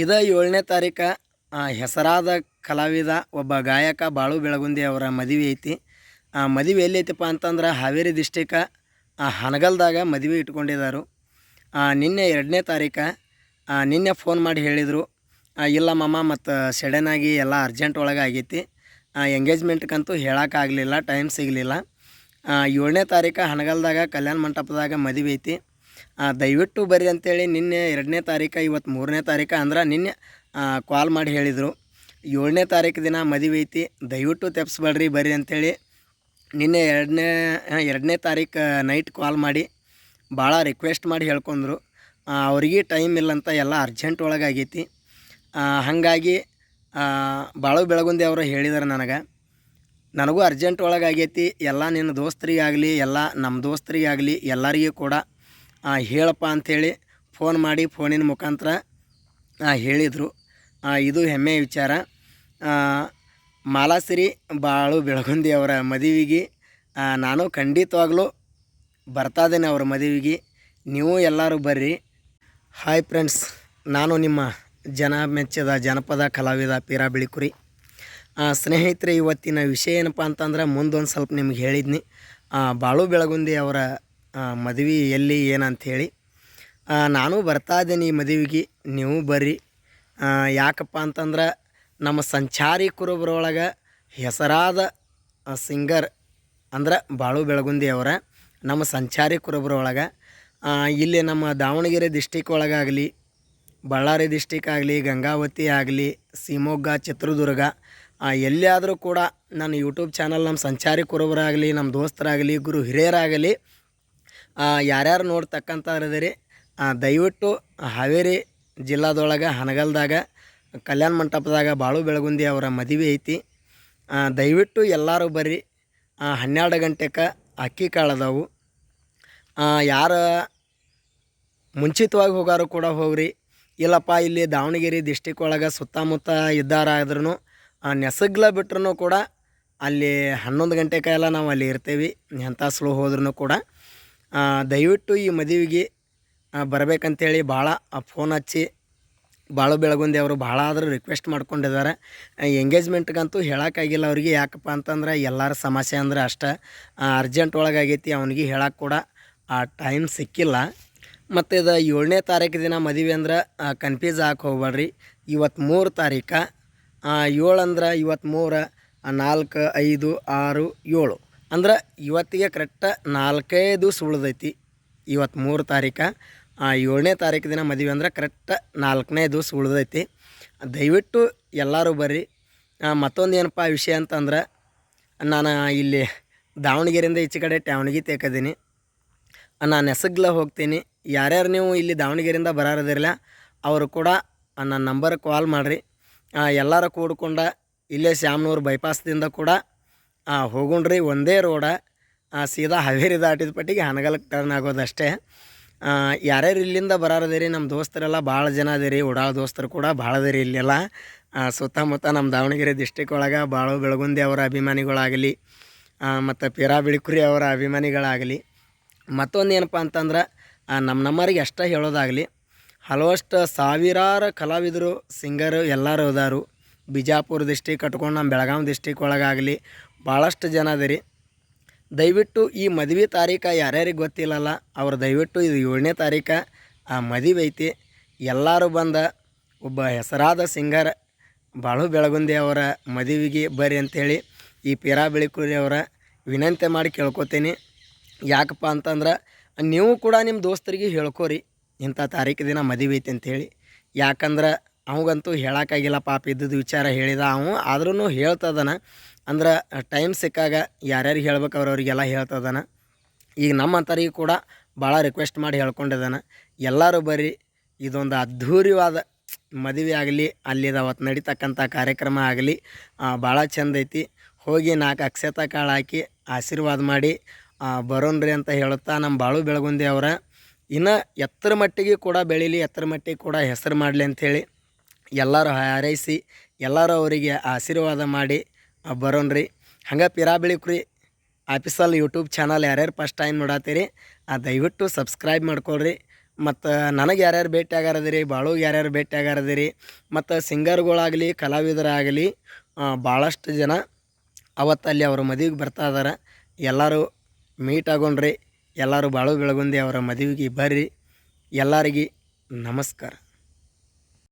ಇದ ಏಳನೇ ತಾರೀಕ ಹೆಸರಾದ ಕಲಾವಿದ, ಒಬ್ಬ ಗಾಯಕ ಬಾಳು ಬೆಳಗುಂದಿ ಅವರ ಮದುವೆ ಐತಿ. ಆ ಮದುವೆ ಎಲ್ಲಿ ಐತಪ್ಪ ಅಂತಂದ್ರೆ ಹಾವೇರಿ ಡಿಸ್ಟಿಕ ಹನಗಲ್ದಾಗ ಮದುವೆ ಇಟ್ಕೊಂಡಿದ್ದಾರೆ ನಿನ್ನೆ ಎರಡನೇ ತಾರೀಕ ನಿನ್ನೆ ಫೋನ್ ಮಾಡಿ ಹೇಳಿದರು. ಇಲ್ಲ ಮಮ್ಮ ಮತ್ತು ಸಡನ್ನಾಗಿ ಎಲ್ಲ ಅರ್ಜೆಂಟ್ ಒಳಗೆ ಆಗೈತಿ. ಎಂಗೇಜ್ಮೆಂಟ್ಗಂತೂ ಹೇಳೋಕ್ಕಾಗಲಿಲ್ಲ ಟೈಮ್ ಸಿಗಲಿಲ್ಲ. ಏಳನೇ ತಾರೀಕು ಹನಗಲ್ದಾಗ ಕಲ್ಯಾಣ ಮಂಟಪದಾಗ ಮದುವೆ ಐತಿ. ದಯವಿಟ್ಟು ಬರ್ರಿ ಅಂತೇಳಿ ನಿನ್ನೆ ಎರಡನೇ ತಾರೀಕು, ಇವತ್ತು ಮೂರನೇ ತಾರೀಕು ಅಂದ್ರೆ ನಿನ್ನೆ ಕಾಲ್ ಮಾಡಿ ಹೇಳಿದರು. ಏಳನೇ ತಾರೀಕು ದಿನ ಮದುವೆ ಐತಿ, ದಯವಿಟ್ಟು ತೆಪ್ಸ್ಬೇಡ್ರಿ, ಬರ್ರಿ ಅಂಥೇಳಿ ನಿನ್ನೆ ಎರಡನೇ ಎರಡನೇ ತಾರೀಕು ನೈಟ್ ಕಾಲ್ ಮಾಡಿ ಭಾಳ ರಿಕ್ವೆಸ್ಟ್ ಮಾಡಿ ಹೇಳ್ಕೊಂಡ್ರು ಅವ್ರಿಗೆ ಟೈಮ್ ಇಲ್ಲಂತ ಎಲ್ಲ ಅರ್ಜೆಂಟ್ ಒಳಗಾಗೈತಿ ಹಾಗಾಗಿ ಭಾಳ ಬಾಳು ಬೆಳಗುಂದಿ ಅವರು ಹೇಳಿದರು ನನಗೆ. ನನಗೂ ಅರ್ಜೆಂಟ್ ಒಳಗಾಗೈತಿ ಎಲ್ಲ ನಿನ್ನ ದೋಸ್ತರಿಗಾಗಲಿ, ಎಲ್ಲ ನಮ್ಮ ದೋಸ್ತರಿಗಾಗಲಿ, ಎಲ್ಲರಿಗೂ ಕೂಡ ಹೇಳಪ್ಪ ಅಂಥೇಳಿ ಫೋನ್ ಮಾಡಿ ಫೋನಿನ ಮುಖಾಂತರ ಹೇಳಿದರು. ಇದು ಹೆಮ್ಮೆಯ ವಿಚಾರ. ಮಾಲಾಸಿರಿ ಬಾಳು ಬೆಳಗುಂದಿ ಅವರ ಮದುವೆಗೆ ನಾನು ಖಂಡಿತವಾಗ್ಲೂ ಬರ್ತಾ ಅವರ ಮದುವೆಗೆ. ನೀವು ಎಲ್ಲರೂ ಬರ್ರಿ. ಹಾಯ್ ಫ್ರೆಂಡ್ಸ್, ನಾನು ನಿಮ್ಮ ಜನ ಮೆಚ್ಚದ ಜನಪದ ಕಲಾವಿದ ಪೀರಾ ಬಿಳಿಕುರಿ. ಸ್ನೇಹಿತರೆ, ಇವತ್ತಿನ ವಿಷಯ ಏನಪ್ಪ ಅಂತಂದ್ರೆ ಮುಂದೊಂದು ಸ್ವಲ್ಪ ನಿಮ್ಗೆ ಹೇಳಿದ್ನಿ. ಬಾಳು ಬೆಳಗುಂದಿ ಅವರ ಮದುವೆ ಎಲ್ಲಿ ಏನಂಥೇಳಿ ನಾನು ಬರ್ತಾ ಇದ್ದೀನಿ ಈ ಮದುವೆಗೆ. ನೀವು ಬರ್ರಿ. ಯಾಕಪ್ಪ ಅಂತಂದ್ರೆ ನಮ್ಮ ಸಂಚಾರಿ ಕುರುಬರೊಳಗೆ ಹೆಸರಾದ ಸಿಂಗರ್ ಅಂದ್ರೆ ಬಾಳು ಬೆಳಗುಂದಿ ಅವರ. ನಮ್ಮ ಸಂಚಾರಿ ಕುರುಬರೊಳಗೆ ಇಲ್ಲಿ ನಮ್ಮ ದಾವಣಗೆರೆ ಡಿಸ್ಟಿಕ್ ಒಳಗಾಗಲಿ, ಬಳ್ಳಾರಿ ಡಿಸ್ಟಿಕ್ ಆಗಲಿ, ಗಂಗಾವತಿ ಆಗಲಿ, ಶಿವಮೊಗ್ಗ, ಚಿತ್ರದುರ್ಗ ಎಲ್ಲಿಯಾದರೂ ಕೂಡ ನನ್ನ ಯೂಟ್ಯೂಬ್ ಚಾನಲ್ ನಮ್ಮ ಸಂಚಾರಿ ಕುರುಬರಾಗಲಿ ನಮ್ಮ ದೋಸ್ತರಾಗಲಿ, ಗುರು ಹಿರಿಯರಾಗಲಿ ಆ, ಯಾರ್ಯಾರು ನೋಡ್ತಕ್ಕಂಥವ್ರದಿರಿ ದಯವಿಟ್ಟು ಹಾವೇರಿ ಜಿಲ್ಲಾದೊಳಗೆ ಹನಗಲ್ದಾಗ ಕಲ್ಯಾಣ ಮಂಟಪದಾಗ ಬಾಳು ಬೆಳಗುಂದಿ ಅವರ ಮದುವೆ ಐತಿ. ಆ, ದಯವಿಟ್ಟು ಎಲ್ಲರೂ ಬರ್ರಿ. ಆ, ಹನ್ನೆರಡು ಗಂಟೆಗೆ ಅಕ್ಕಿ ಕಾಳು ಅದಾವು ಯಾರು ಮುಂಚಿತವಾಗಿ ಹೋಗಾರು ಕೂಡ ಹೋಗ್ರಿ. ಇಲ್ಲಪ್ಪ ಇಲ್ಲಿ ದಾವಣಗೆರೆ ಡಿಸ್ಟಿಕ್ ಒಳಗೆ ಸುತ್ತಮುತ್ತ ಇದ್ದಾರಾದ್ರೂ ನೆಸಗ್ಲ ಬಿಟ್ರೂ ಕೂಡ ಅಲ್ಲಿ ಹನ್ನೊಂದು ಗಂಟೆಗೆ ಎಲ್ಲ ನಾವು ಅಲ್ಲಿ ಇರ್ತೇವೆ. ಎಂಥ ಸ್ಲೋ ಹೋದ್ರೂ ಕೂಡ. ಆ, ದಯವಿಟ್ಟು ಈ ಮದುವೆಗೆ ಬರಬೇಕಂತೇಳಿ ಭಾಳ ಫೋನ್ ಹಚ್ಚಿ, ಭಾಳ ಬೆಳಗುಂದಿ ಅವರು ಭಾಳ ಆದರೂ ರಿಕ್ವೆಸ್ಟ್ ಮಾಡ್ಕೊಂಡಿದ್ದಾರೆ. ಎಂಗೇಜ್ಮೆಂಟ್ಗಂತೂ ಹೇಳೋಕ್ಕಾಗಿಲ್ಲ ಅವ್ರಿಗೆ. ಯಾಕಪ್ಪ ಅಂತಂದ್ರೆ ಎಲ್ಲರ ಸಮಸ್ಯೆ ಅಂದ್ರೆ ಅಷ್ಟೇ. ಅರ್ಜೆಂಟ್ ಒಳಗಾಗೈತಿ ಅವನಿಗೆ ಹೇಳಕ್ಕೆ ಕೂಡ ಆ ಟೈಮ್ ಸಿಕ್ಕಿಲ್ಲ. ಮತ್ತು ಇದು ಏಳನೇ ತಾರೀಕು ದಿನ ಮದುವೆ ಅಂದ್ರೆ ಕನ್ಫ್ಯೂಸ್ ಹಾಕಿ ಹೋಗ್ಬೇಡ್ರಿ. ಇವತ್ತು ಮೂರು ತಾರೀಕು ಏಳು ಅಂದ್ರೆ ಇವತ್ತು ಮೂರು ನಾಲ್ಕು, ಐದು, ಆರು, ಏಳು. ಅಂದ್ರೆ ಇವತ್ತಿಗೆ ಕರೆಕ್ಟ ನಾಲ್ಕೈದು ದಿವ್ಸ ಉಳ್ದೈತಿ. ಇವತ್ತು ಮೂರು ತಾರೀಕು ಏಳನೇ ತಾರೀಕು ದಿನ ಮದುವೆ ಅಂದ್ರೆ ಕರೆಕ್ಟ್ ನಾಲ್ಕನೇ ದಿವ್ಸ ಉಳ್ದೈತಿ. ದಯವಿಟ್ಟು ಎಲ್ಲರೂ ಬರ್ರಿ. ಮತ್ತೊಂದು ಏನಪ್ಪ ವಿಷಯ ಅಂತಂದ್ರೆ, ನಾನು ಇಲ್ಲಿ ದಾವಣಗೆರೆಯಿಂದ ಈಚೆ ಕಡೆ ಟ್ಯಾವಣಗಿ ತೇಕದೀನಿ. ನಾನು ಎಸಗ್ಲ ಹೋಗ್ತೀನಿ. ಯಾರ್ಯಾರು ನೀವು ಇಲ್ಲಿ ದಾವಣಗೆರೆಯಿಂದ ಬರಾರದಿರಲ್ಲ ಅವರು ಕೂಡ ನನ್ನ ನಂಬರ್ ಕಾಲ್ ಮಾಡಿರಿ. ಎಲ್ಲರೂ ಕೂಡಿಕೊಂಡ ಇಲ್ಲೇ ಶ್ಯಾಮ್ನೂರು ಬೈಪಾಸ್ದಿಂದ ಕೂಡ ಹೋಗುಣ್ರಿ ಒಂದೇ ರೋಡ ಆ, ಸೀದಾ ಹಾವೇರಿ ದಾಟಿದ ಪಟ್ಟಿಗೆ ಹನಗಲಕ್ಕೆ ಟರ್ನ್ ಆಗೋದಷ್ಟೇ ಆ, ಯಾರ್ಯಾರು ಇಲ್ಲಿಂದ ಬರಾರದಿರಿ? ನಮ್ಮ ದೋಸ್ತರೆಲ್ಲ ಭಾಳ ಜನ ಅದಿರಿ ಉಡಾಳ ದೋಸ್ತರು ಕೂಡ ಭಾಳ ಅದಿರಿ ಇಲ್ಲೆಲ್ಲ. ಆ, ಸುತ್ತಮುತ್ತ ನಮ್ಮ ದಾವಣಗೆರೆ ಡಿಸ್ಟಿಕ್ ಒಳಗೆ ಭಾಳ ಬೆಳಗುಂದಿ ಅವರ ಅಭಿಮಾನಿಗಳಾಗಲಿ ಮತ್ತು ಪೀರಾ ಬಿಳಿಕುರಿ ಅವರ ಅಭಿಮಾನಿಗಳಾಗಲಿ. ಮತ್ತೊಂದು ಏನಪ್ಪ ಅಂತಂದ್ರೆ ನಮ್ಮ ನಮ್ಮರಿಗೆ ಅಷ್ಟೇ ಹೇಳೋದಾಗಲಿ ಹಲವಷ್ಟು ಸಾವಿರಾರು ಕಲಾವಿದರು ಸಿಂಗರು ಎಲ್ಲರೂ ಅದಾರು. ಬಿಜಾಪುರ ಡಿಸ್ಟಿಕ್ ಕಟ್ಕೊಂಡು ನಮ್ಮ ಬೆಳಗಾವಿ ಡಿಸ್ಟಿಕ್ ಒಳಗಾಗಲಿ ಭಾಳಷ್ಟು ಜನ ಅದರಿ ದಯವಿಟ್ಟು ಈ ಮದುವೆ ತಾರೀಖು ಯಾರ್ಯಾರಿಗೆ ಗೊತ್ತಿಲ್ಲಲ್ಲ, ಅವ್ರು ದಯವಿಟ್ಟು ಇದು ಏಳನೇ ತಾರೀಕು ಆ ಮದುವೆ ಐತಿ. ಎಲ್ಲರೂ ಬಂದ ಒಬ್ಬ ಹೆಸರಾದ ಸಿಂಗರ್ ಬಾಳು ಬೆಳಗುಂದಿ ಅವರ ಮದುವೆಗೆ ಬರ್ರಿ ಅಂಥೇಳಿ ಈ ಪಿರಾ ಬೆಳಿಕುರಿ ಅವರ ವಿನಂತಿ ಮಾಡಿ ಕೇಳ್ಕೊತೀನಿ. ಯಾಕಪ್ಪ ಅಂತಂದ್ರೆ ನೀವು ಕೂಡ ನಿಮ್ಮ ದೋಸ್ತರಿಗೆ ಹೇಳ್ಕೊರಿ, ಇಂಥ ತಾರೀಕು ದಿನ ಮದುವೆ ಐತಿ ಅಂಥೇಳಿ ಯಾಕಂದ್ರೆ ಅವಂಗಂತೂ ಹೇಳೋಕ್ಕಾಗಿಲ್ಲ, ಪಾಪ ಇದ್ದದ್ದು ವಿಚಾರ ಹೇಳಿದ ಅವನು ಆದ್ರೂ ಹೇಳ್ತದನ. ಅಂದ್ರೆ ಟೈಮ್ ಸಿಕ್ಕಾಗ ಯಾರ್ಯಾರಿಗೆ ಹೇಳ್ಬೇಕು ಅವ್ರವ್ರಿಗೆಲ್ಲ ಹೇಳ್ತದನ. ಈಗ ನಮ್ಮ ಅಂಥವ್ರಿಗೆ ಕೂಡ ಭಾಳ ರಿಕ್ವೆಸ್ಟ್ ಮಾಡಿ ಹೇಳ್ಕೊಂಡಿದ್ದಾನೆ ಎಲ್ಲರೂ ಬರ್ರಿ ಇದೊಂದು ಅದ್ಧೂರಿವಾದ ಮದುವೆ ಆಗಲಿ ಅಲ್ಲಿದ ಅವತ್ತು ನಡೀತಕ್ಕಂಥ ಕಾರ್ಯಕ್ರಮ ಆಗಲಿ ಭಾಳ ಚೆಂದ ಐತಿ. ಹೋಗಿ ನಾಲ್ಕು ಅಕ್ಷತ ಕಾಳು ಹಾಕಿ ಆಶೀರ್ವಾದ ಮಾಡಿ ಬರೋನ್ರಿ ಅಂತ ಹೇಳುತ್ತಾ ನಮ್ಮ ಬಾಳು ಬೆಳಗುಂದಿ ಅವರ. ಇನ್ನು ಎತ್ತರ ಮಟ್ಟಿಗೆ ಕೂಡ ಬೆಳೀಲಿ, ಎತ್ತರ ಮಟ್ಟಿಗೆ ಕೂಡ ಹೆಸರು ಮಾಡಲಿ ಅಂಥೇಳಿ ಎಲ್ಲರೂ ಹಾರೈಸಿ, ಎಲ್ಲರೂ ಅವರಿಗೆ ಆಶೀರ್ವಾದ ಮಾಡಿ ಆ, ರೀ ಹಂಗೆ ಪಿರಾ ಬೆಳಿಕ್ರಿ. ಆಫೀಸಲ್ಲಿ ಯೂಟ್ಯೂಬ್ ಚಾನಲ್ ಯಾರ್ಯಾರು ಫಸ್ಟ್ ಟೈಮ್ ನೋಡತ್ತೀರಿ ಆ ದಯವಿಟ್ಟು ಸಬ್ಸ್ಕ್ರೈಬ್ ಮಾಡ್ಕೊಳ್ರಿ. ಮತ್ತು ನನಗೆ ಯಾರ್ಯಾರು ಭೇಟಿ ಆಗ್ಯಾರದಿರಿ ಬಾಳುಗೆ ಯಾರ್ಯಾರು ಭೇಟಿ ಆಗ್ಯಾರದಿರಿ ಮತ್ತು ಸಿಂಗರ್ಗಳಾಗಲಿ ಕಲಾವಿದರಾಗಲಿ ಭಾಳಷ್ಟು ಜನ ಅವತ್ತಲ್ಲಿ ಅವ್ರ ಮದುವೆಗೆ ಬರ್ತಾ ಇದಾರೆ ಎಲ್ಲರೂ ಮೀಟ್ ಆಗೋಣ್ರಿ. ಎಲ್ಲರೂ ಬಾಳು ಬೆಳಗುಂದಿ ಅವರ ಮದುವೆಗೆ ಬರ್ರಿ. ಎಲ್ಲರಿಗೆ ನಮಸ್ಕಾರ.